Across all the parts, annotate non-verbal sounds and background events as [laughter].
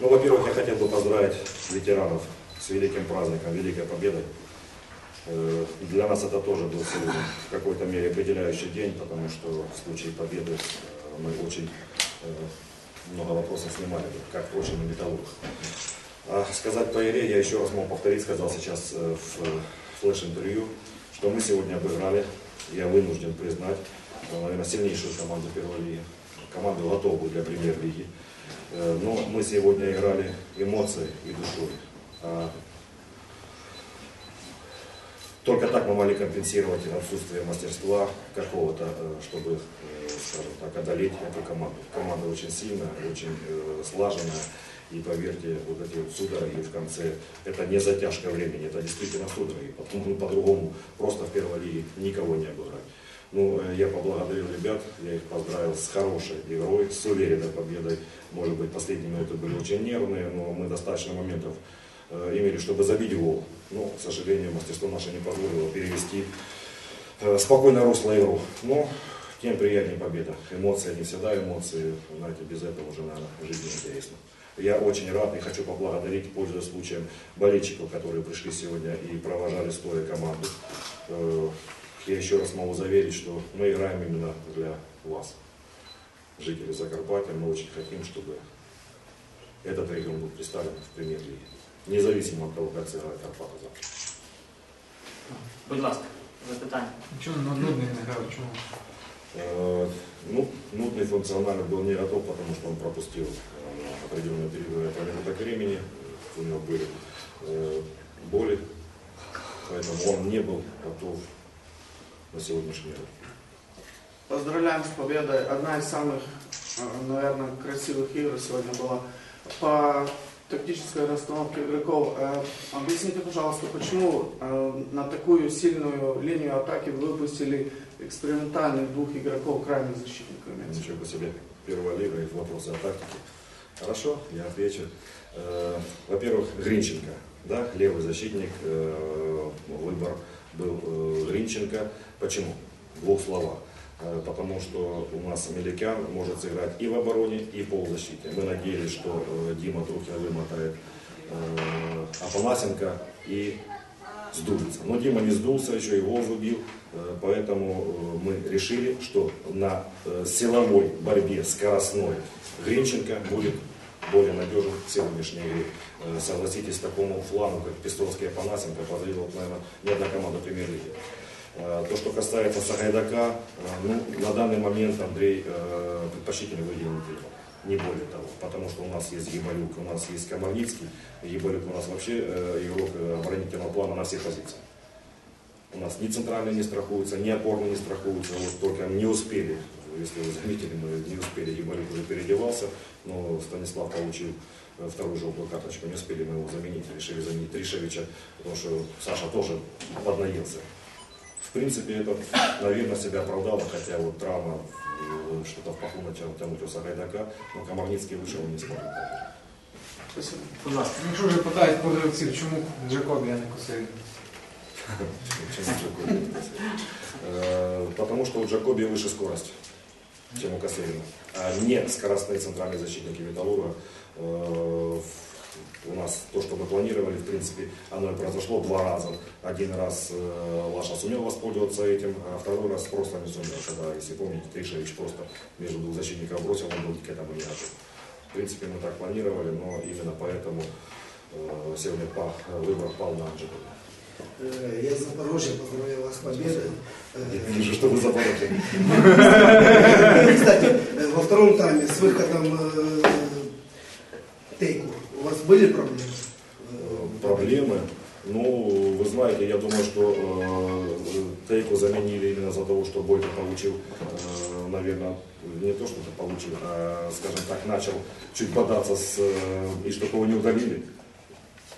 Ну, во-первых, я хотел бы поздравить ветеранов с великим праздником, Великой Победой. Э, Для нас это тоже был в какой-то мере определяющий день, потому что в случае победы э, мы очень э, много вопросов снимали, как, впрочем, и металлург. А сказать по игре, я еще раз могу повторить, сказал сейчас в флеш-интервью, что мы сегодня обыграли, я вынужден признать, наверное, сильнейшую команду первой лиги, команду готовую для премьер-лиги. Э, Но мы сегодня играли эмоцией и душой. А Только так мы могли компенсировать отсутствие мастерства какого-то, э, чтобы, э, скажем так, одолеть эту команду. Команда очень сильная, очень слаженная. И поверьте, вот эти вот судороги в конце, это не затяжка времени, это действительно судороги. По-другому просто в первой лиге никого не обыграли. Ну, э, я поблагодарил ребят, я их поздравил с хорошей игрой, с уверенной победой. Может быть, последние минуты были очень нервные, но мы достаточно моментов э, имели, чтобы забить гол. Но, к сожалению, мастерство наше не позволило перевести э, спокойно русло игру. Но тем приятнее победа. Эмоции не всегда эмоции. Знаете, без этого уже, наверное, жизнь неинтересна. Я очень рад и хочу поблагодарить, пользуясь случаем, болельщиков, которые пришли сегодня и провожали стоя команду. Э, Я еще раз могу заверить, что мы играем именно для вас, жителей Закарпатья. Мы очень хотим, чтобы этот регион был представлен в премьер-лиге. Независимо от того, как сыграет Карпата завтра. Будь ласка, запитання. Чому ну, нудний не грав? Чому? Э, Ну, нудный функционально был не готов, потому что он пропустил э, определенный период промежуток времени. У него были э, боли, поэтому он не был готов на сегодняшний день. Поздравляем с победой. Одна из самых, наверное, красивых игр сегодня была. По тактической расстановке игроков, объясните, пожалуйста, почему на такую сильную линию атаки вы выпустили экспериментальных двух игроков крайних защитников? Ничего себе. Первая лига и вопросы о тактике. Хорошо, я отвечу. Во-первых, Гринченко, да, левый защитник, выбор был э, Гринченко. Почему? В двух словах. Э, Потому что у нас Меликян может сыграть и в обороне, и в полузащите. Мы надеялись, что э, Дима Трухин вымотает Апанасенко и сдуется. Но Дима не сдулся, еще забил. Э, Поэтому мы решили, что на силовой борьбе скоростной Гринченко будет более надежен в сегодняшней игре. Согласитесь, такому флангу, как Пестовский и Апанасенко, позавидовал, наверное, ни одна команда премьер-лиги. Э, То, что касается Сагайдака, э, ну, на данный момент Андрей э, предпочтительно выделен Климов. Не более того, потому что у нас есть Ебалюк, у нас есть Комарницкий. Ебалюк у нас вообще игрок оборонительного плана на всех позициях. У нас ни центральные не страхуются, ни опорные не страхуются. Вот только не успели, если вы заметили, мы не успели, Ебалюк уже переодевался, но Станислав получил э, вторую желтую карточку, не успели мы его заменить, решили заменить Тришевича, потому что Саша тоже поднаелся. В принципе, это, наверное, себя оправдало, хотя вот травма, э, что-то в паху начал тянуть у Сагайдака, но Комарницкий вышел и не смог. Спасибо. Будь ласка. Якщо вже питають продавців, чому Джакобі, а не Косеві? Почему Джакоби? Э, Потому что у Джакоби выше скорость, чем у Косырина. А не скоростные центральные защитники Металлурга. Э, У нас то, что мы планировали, в принципе, оно и произошло два раза. Один раз э, Лаша сумел воспользоваться этим, а второй раз просто не сумел. Когда, если помните, Тришевич просто между двух защитников бросил, он был к этому не готов. В принципе, мы так планировали, но именно поэтому э, сегодня выбор пал на Джакоби. Э, Я из Запорожья, поздравляю вас с победой. Я Э, вижу, что вы запомните. Кстати, э, во втором тайме с выходом э, Тейку у вас были проблемы? Э, проблемы. Ну, вы знаете, я думаю, что э, Тейку заменили именно за того, что Бойко получил, э, наверное, не то, что получил, а, скажем так, начал чуть бодаться с, э, и чтобы его не удалили.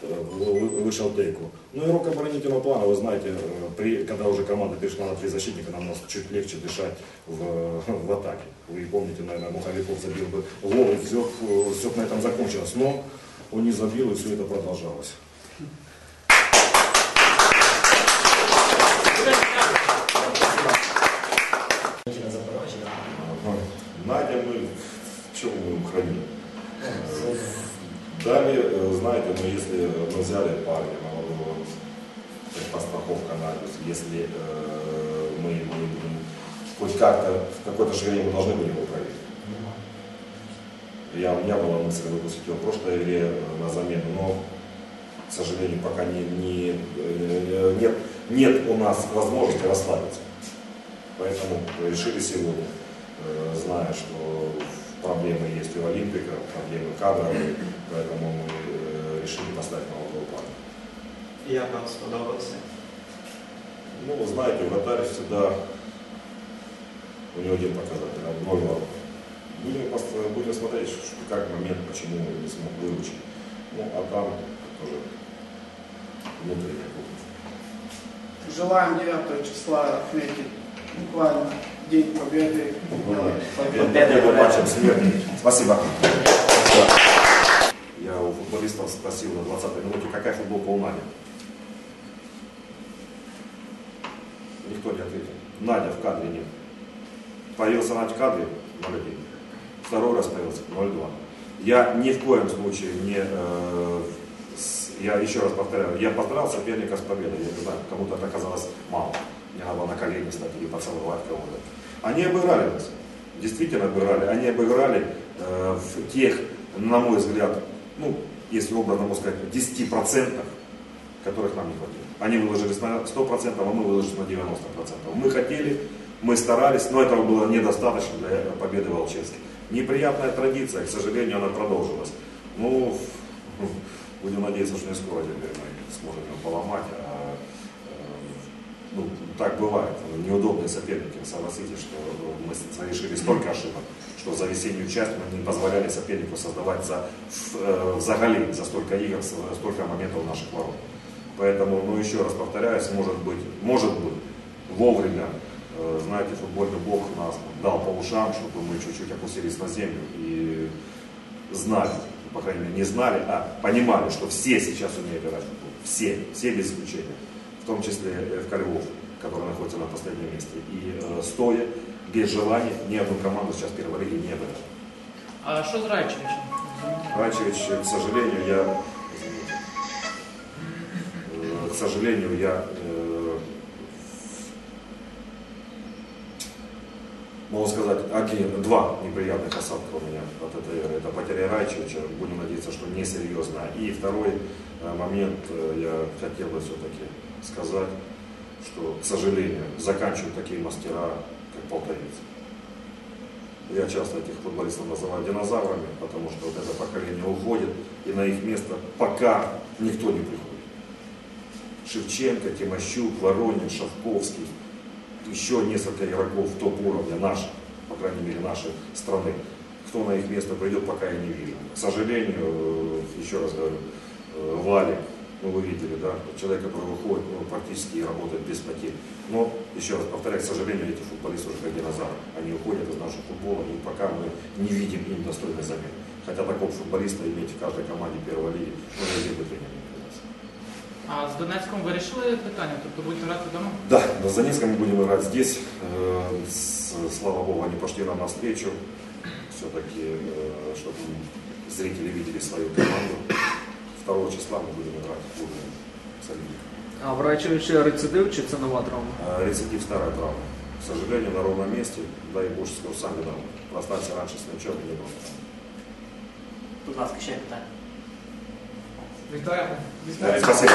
Вы- вы- Вышел Тейку. Ну, игрок оборонительного плана, вы знаете, э, при, когда уже команда перешла на три защитника, нам нас чуть легче дышать в, [laughs] в атаке. Вы помните, наверное, Муховиков забил бы гол, и все, все на этом закончилось. Но он не забил, и все это продолжалось. Надя, мы чем мы храним? Далее, э, знаете, ну, если мы взяли парня как подстраховка на год, если э, мы будем хоть как-то, в какое-то же мы должны были его проверить. Я, у меня была мысль выпустить его в прошлой игре э, на замену, но, к сожалению, пока не, не, э, нет, нет у нас возможности расслабиться. Поэтому решили сегодня, э, зная, что проблемы есть и у Олимпика, проблемы кадровые, поэтому мы э, решили поставить молодого парня. Як вам сподобався? Ну, знаете, вратарь всегда, у него один показатель, а ноль ворот. Будем, будем смотреть, что, как момент, почему он не смог выручить. Ну, а там тоже внутренняя кухня. Желаем 9 числа отметить буквально День Победы. Победу матчем смерти. Спасибо. Я у футболистов спросил на 20-й минуте, какая футболка у Нади. Никто не ответил. Надя в кадре нет. Появился Надя в кадре 0-1. Второй раз появился 0-2. Я ни в коем случае не... э, я еще раз повторяю, я поздравил соперника с победой. Я не знаю, кому-то это оказалось мало. Мне надо на колени стать или поцеловать кого-то. Они обыграли нас. Действительно обыграли. Они обыграли э, в тех, на мой взгляд, ну, если образно можно сказать, 10%, которых нам не хватило. Они выложились на 100%, а мы выложились на 90%. Мы хотели, мы старались, но этого было недостаточно для победы Волчевски. Неприятная традиция, к сожалению, она продолжилась. Ну, [laughs] будем надеяться, что не скоро теперь мы сможем ее поломать. А, так бывает. Неудобные соперники, согласитесь, что мы совершили столько ошибок, что за весеннюю часть мы не позволяли сопернику создавать за, в, э, за голи, за столько игр, за столько моментов наших ворот. Поэтому, ну еще раз повторяюсь, может быть, может быть, вовремя, э, знаете, футбольный бог нас дал по ушам, чтобы мы чуть-чуть опустились на землю и знали, по крайней мере, не знали, а понимали, что все сейчас умеют играть в футбол. Все, все без исключения. В том числе ФК Львов, который находится на последнем месте. И э, стоя, без желания, ни одну команду сейчас первой лиги не обыграть. А що з Райчевичем? Рачевич, к сожалению, я, Э, к сожалению, я э, могу сказать, один, два неприятных осадка у меня от этой игры. Это потеря Райчевича, будем надеяться, что несерьезно. И второй э, момент, э, я хотел бы все-таки сказать, что, к сожалению, заканчивают такие мастера, как полтавицы. Я часто этих футболистов называю динозаврами, потому что вот это поколение уходит, и на их место пока никто не приходит. Шевченко, Тимощук, Воронин, Шавковский, еще несколько игроков топ-уровня наших, по крайней мере, нашей страны. Кто на их место придет, пока я не вижу. К сожалению, э, еще раз говорю, э, Валик, ну вы видели, да, человек, который выходит, ну, практически работает без потерь. Но, еще раз повторяю, к сожалению, эти футболисты уже как динозавры. Они уходят из нашего футбола, и пока мы не видим им достойной замены. Хотя такого футболиста иметь в каждой команде первой лиги, ну, нигде бы тренер не. А з Донецьком вирішили питання? Тобто будете грати вдома? Да, за Донецком мы будем играть здесь. Э, с- Слава Богу, они пошли нам навстречу. Все-таки, э, чтобы зрители видели свою команду. 2 числа мы будем играть в клубе с Олимпиком. А в Райчевичі рецидив чи це нова травма? Э, Рецидив старая травма. К сожалению, на ровном месте, да и больше скажу, сам виноват. Расстаться раньше с мячом и не было. Будь ласка, ще питання. Вітаємо. Спасибо.